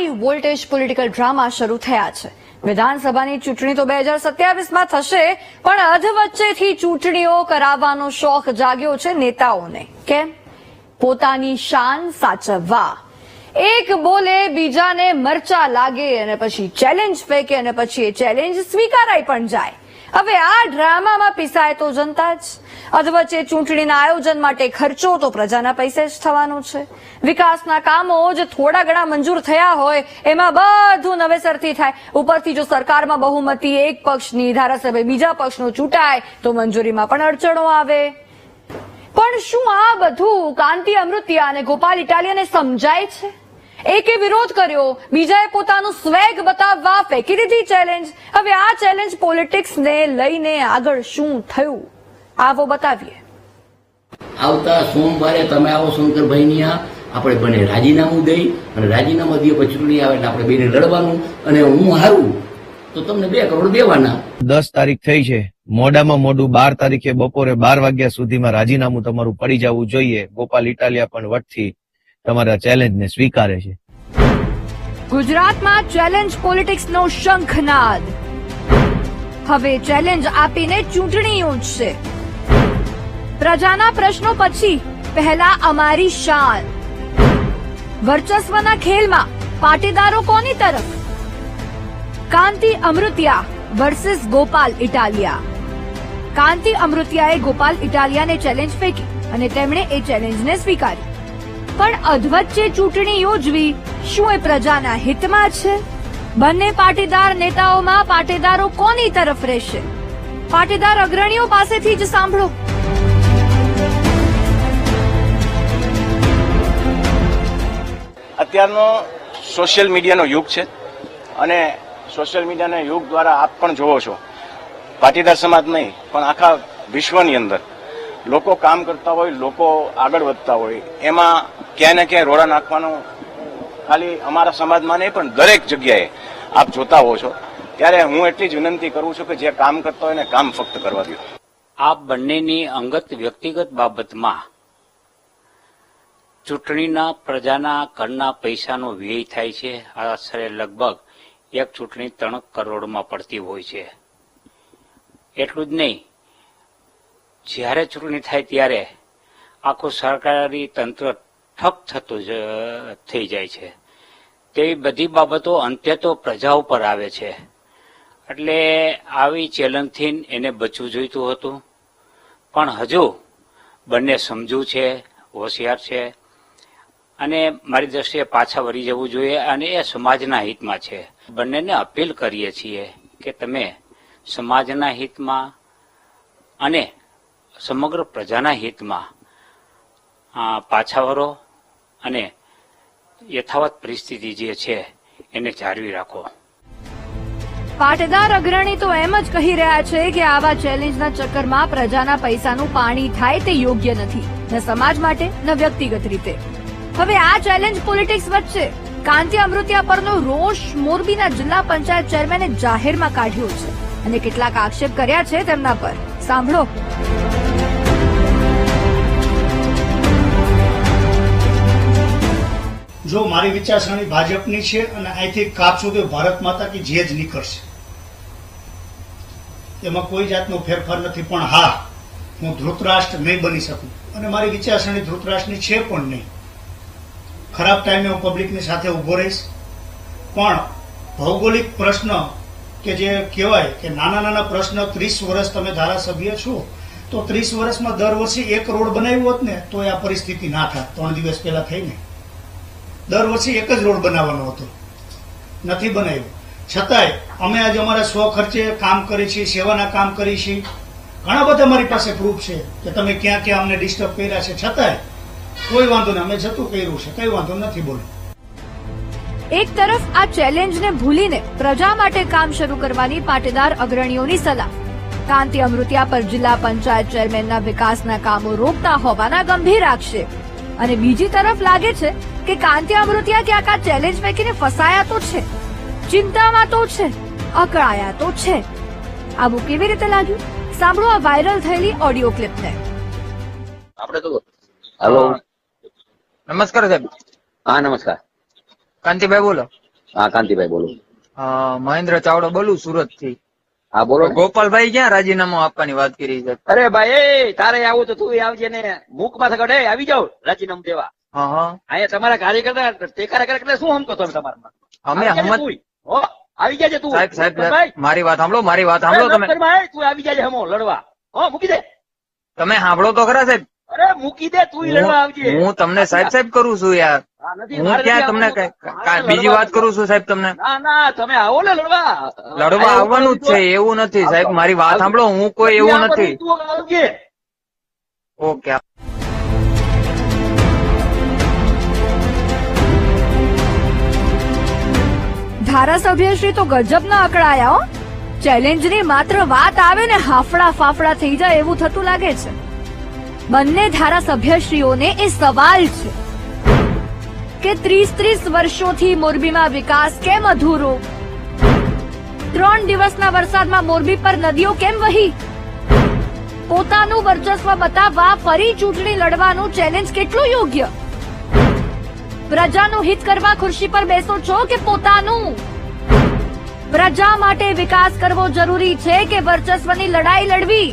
High voltage political drama શરૂ થયા છે. વિધાનસભાની ચૂંટણી તો બે હજાર સત્યાવીસમાં થશે, પણ અધવચ્ચેથી ચૂંટણીઓ કરાવવાનો શોખ જાગ્યો છે નેતાઓને. કેમ? પોતાની શાન સાચવવા. એક બોલે બીજાને મરચા લાગે અને પછી ચેલેન્જ ફેંકે અને પછી એ ચેલેન્જ સ્વીકારાઈ પણ જાય. હવે આ ડ્રામામાં પીસાય તો જનતા જ. અધવચ્ચે ચૂંટણીના આયોજન માટે ખર્ચો તો પ્રજાના પૈસે જ થવાનો છે. વિકાસના કામો જ થોડા ઘણા મંજૂર થયા હોય, એમાં બધું નવેસરથી થાય. ઉપરથી જો સરકારમાં બહુમતી એક પક્ષની ધારાસભ્ય બીજા પક્ષનો ચૂંટાય, તો મંજૂરીમાં પણ અડચણો આવે. પણ શું આ બધું કાંતિ અમૃતિયા અને ગોપાલ ઇટાલિયાને સમજાય છે? એકે વિરોધ કર્યો. બીજાએ પોતાનું સ્વેગ બતાવવા ફેંકી દીધી ચેલેન્જ હવે આ ચેલેન્જ પોલિટિક્સને લઈને આગળ શું થયું? આવો બતાવીએ. આવતા સોમવારે તમે આવો શંકરભાઈની આ આપણે બંને રાજીનામું દઈ અને રાજીનામું દઈએ પછી ચૂંટણી આવે એટલે આપણે બેને લડવાનું. અને હું હારું. તો તમને બે કરોડ દેવાના. દસ તારીખ થઈ છે. મોડામાં મોડું બાર તારીખે બપોરે બાર વાગ્યા સુધીમાં રાજીનામું તમારું પડી જવું જોઈએ. ગોપાલ ઇટાલિયા પણ વટથી તમારા ચેલેન્જને સ્વીકારે છે. ગુજરાતમાં ચેલેન્જ પોલિટિક્સનો શંખનાદ. હવે ચેલેન્જ આપીને ચૂંટણી યોજશે પ્રજાના પ્રશ્નો પછી પહેલા અમારી શાન. વર્ચસ્વના ખેલમાં પાટીદારો કોની તરફ? કાંતિ અમૃતિયા વર્સિસ ગોપાલ ઇટાલિયા. કાંતિ અમૃતિયાએ ગોપાલ ઇટાલિયાને ચેલેન્જ ફેંકી અને તેમણે એ ચેલેન્જને સ્વીકારી. પણ અધવચ્ચે ચૂંટણી યોજવી શું એ પ્રજાના હિતમાં છે? બંને પાટીદાર નેતાઓમાં પાટીદારો કોની તરફ રહેશે? પાટીદાર અગ્રણીઓ પાસેથી જ સાંભળો. અત્યારનો સોશિયલ મીડિયાનો યુગ છે અને સોશિયલ મીડિયાના યુગ દ્વારા આપ પણ જોવો છો. પાટીદાર સમાજ નહીં, પણ આખા વિશ્વની અંદર. લોકો કામ કરતા હોય, લોકો આગળ વધતા હોય. એમાં ક્યાંય ને ક્યાંય રોડા નાખવાનું ખાલી અમારા સમાજમાં નહીં, પણ દરેક જગ્યાએ આપ જોતા હો છો. ત્યારે હું એટલી જ વિનંતી કરું છું કે જે કામ કરતો હોય એને કામ ફક્ત કરવા દો. આ બંનેની અંગત વ્યક્તિગત બાબતમાં ચૂંટણીના પ્રજાના કરના પૈસાનો વ્યય થાય છે. આશરે લગભગ એક ચૂંટણી ત્રણ કરોડમાં પડતી હોય છે. એટલું જ નહીં, જ્યારે ચૂંટણી થાય ત્યારે આખું સરકારી તંત્ર ઠપ થતું થઈ જાય છે. તેવી બધી બાબતો અંતે તો પ્રજા ઉપર આવે છે. એટલે આવી ચેલેન્જથી એને બચવું જોઈતું હતું. પણ હજુ બંને સમજુ છે, હોશિયાર છે. અને મારી દ્રષ્ટિએ પાછા વળી જવું જોઈએ અને એ સમાજના હિતમાં છે. બંનેને અપીલ કરીએ છીએ કે તમે સમાજના હિતમાં અને સમગ્ર પ્રજાના હિતમાં પાછા વળો. અને યથાવત પરિસ્થિતિ જે છે, એને જાળવી રાખો. પાટીદાર અગ્રણી તો એમ જ કહી રહ્યા છે કે આવા ચેલેન્જના ચક્કરમાં પ્રજાના પૈસાનું પાણી થાય તે યોગ્ય નથી, ન સમાજ માટે, ન વ્યક્તિગત રીતે. હવે આ ચેલેન્જ પોલિટિક્સ વચ્ચે કાંતિ અમૃતિયા પરનો રોષ મોરબીના જિલ્લા પંચાયત ચેરમેને જાહેરમાં કાઢ્યો છે. અને કેટલાક આક્ષેપ કર્યા છે તેમના પર. સાંભળો. જો મારી વિચારસરણી ભાજપની છે અને અહીંથી કાપશું તો ભારત માતા કી જે જ નીકળશે. એમાં કોઈ જાતનો ફેરફાર નથી, પણ હા, હું ધૃતરાષ્ટ્ર નહીં બની શકું. અને મારી વિચારસરણી ધૃતરાષ્ટ્રની છે પણ નહીં. ખરાબ ટાઈમે હું પબ્લિકની સાથે ઊભો રહીશ. પણ ભૌગોલિક પ્રશ્ન કે જે કહેવાય કે નાના નાના પ્રશ્ન ત્રીસ વર્ષ તમે ધારાસભ્ય છો, તો ત્રીસ વર્ષમાં દર વર્ષે એક રોડ બનાવ્યો હોત ને, તો આ પરિસ્થિતિ ના થાત. ત્રણ દિવસ પહેલા થઈને. દર વર્ષે એક જ રોડ બનાવવાનો હતો. નથી બનાવ્યો. છતાંય અમે આજે અમારા સ્વ ખર્ચે કામ કરીએ છીએ, સેવાના કામ કરીએ છીએ. ઘણા બધા અમારી પાસે પ્રૂફ છે કે તમે ક્યાં ક્યાં અમને ડિસ્ટર્બ કર્યા છે. છતાંય કોઈ વાંધો નહીં, અમે જતું કર્યું છે, કઈ વાંધો નથી બોલે. એક તરફ આ ચેલેન્જને ભૂલીને પ્રજા માટે કામ શરૂ કરવાની પાટીદાર અગ્રણીઓની સલાહ. કાંતિ અમૃતિયા પર જિલ્લા પંચાયત ચેરમેનના વિકાસના કામો રોકતા હોવાના ગંભીર આક્ષેપ. અને બીજી તરફ લાગે છે કે કાંતિ અમૃતિયા ક્યાંક આ ચેલેન્જ ફેંકીને ફસાયા તો છે? ચિંતામાં તો છે અકળાયા તો છે. આવું કેવી રીતે લાગ્યું? સાંભળો આ વાયરલ થયેલી ઓડિયો ક્લિપને આપણે તો હેલો નમસ્કાર સાહેબ. હા નમસ્કાર. કાંતિભાઈ બોલો. હા કાંતિભાઈ બોલો. અ, મહેન્દ્ર ચાવડા બોલું સુરતથી હા બોલો ગોપાલભાઈ ક્યાં રાજીનામું આપવાની વાત કરી છે? અરે ભાઈ તારે આવું તો તું આવજે ને. મૂકમાં થકડે આવી જાવ રાજીનામું દેવા. અહીંયા તમારા કાર્યકર્તા ટેકારા કરે એટલે શું સમજો તમે તમારા અમે હમત આવી જાજે તું. સાહેબ સાહેબ મારી વાત સાંભળો મારી વાત સાંભળો તમે. તું આવી જાજે હમો લડવા. હો મૂકી દે. તમે સાંભળો તો ખરા સાહેબ. અરે મૂકી દે તું લડવા આવજે. હું તમને સાહેબ સાહેબ કરું છું યાર. હા, ક્યાં તમને કઈ- બીજી વાત કરું છું સાહેબ તમને. ના ના તમે આવો ને લડવા. લડવા આવવાનું જ છે એવું નથી સાહેબ. મારી વાત સાંભળો હું કોઈ એવું નથી. ઓકે ધારાસભ્યશ્રી તો ગજબના અકળાયા હો. ચેલેન્જની માત્ર વાત આવે ને હાફડા ફાફડા થઈ જાય એવું થતું લાગે છે. બંને ધારાસભ્યશ્રીઓને એ સવાલ છે કે ત્રીસ ત્રીસ વર્ષોથી મોરબીમાં વિકાસ કેમ અધૂરો? ત્રણ દિવસના વરસાદમાં મોરબી પર નદીઓ કેમ વહી? પોતાનું વર્ચસ્વ બતાવવા ફરી ચૂંટણી લડવાનું ચેલેન્જ કેટલું યોગ્ય? પ્રજાનું હિત કરવા ખુરશી પર બેસો છો કે પોતાનું? પ્રજા માટે વિકાસ કરવો જરૂરી છે કે વર્ચસ્વની લડાઈ લડવી?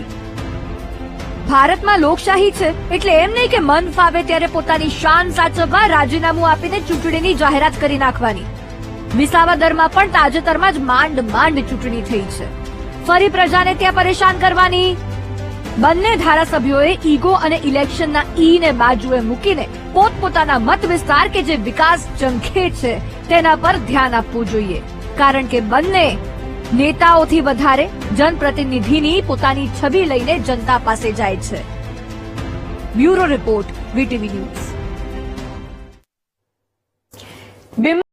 ભારતમાં લોકશાહી છે, એટલે એમ નહીં કે મન ફાવે ત્યારે પોતાની શાન સાચવવા રાજીનામું આપીને ચૂંટણીની જાહેરાત કરી નાખવાની. વિસાવદરમાં પણ તાજેતરમાં જ માંડ માંડ ચૂંટણી થઈ છે. ફરી પ્રજાને ત્યાં પરેશાન કરવાની? બંને ધારાસભ્યોએ ઈગો અને ઇલેક્શનના ઈ ને બાજુએ મૂકીને પોતપોતાના મત વિસ્તાર કે જે વિકાસ ચંખે છે, તેના પર ધ્યાન આપવું જોઈએ. કારણ કે બંને નેતાઓથી વધારે જનપ્રતિનિધિની પોતાની છબી લઈને જનતા પાસે જાય છે. Bureau report, VTV news.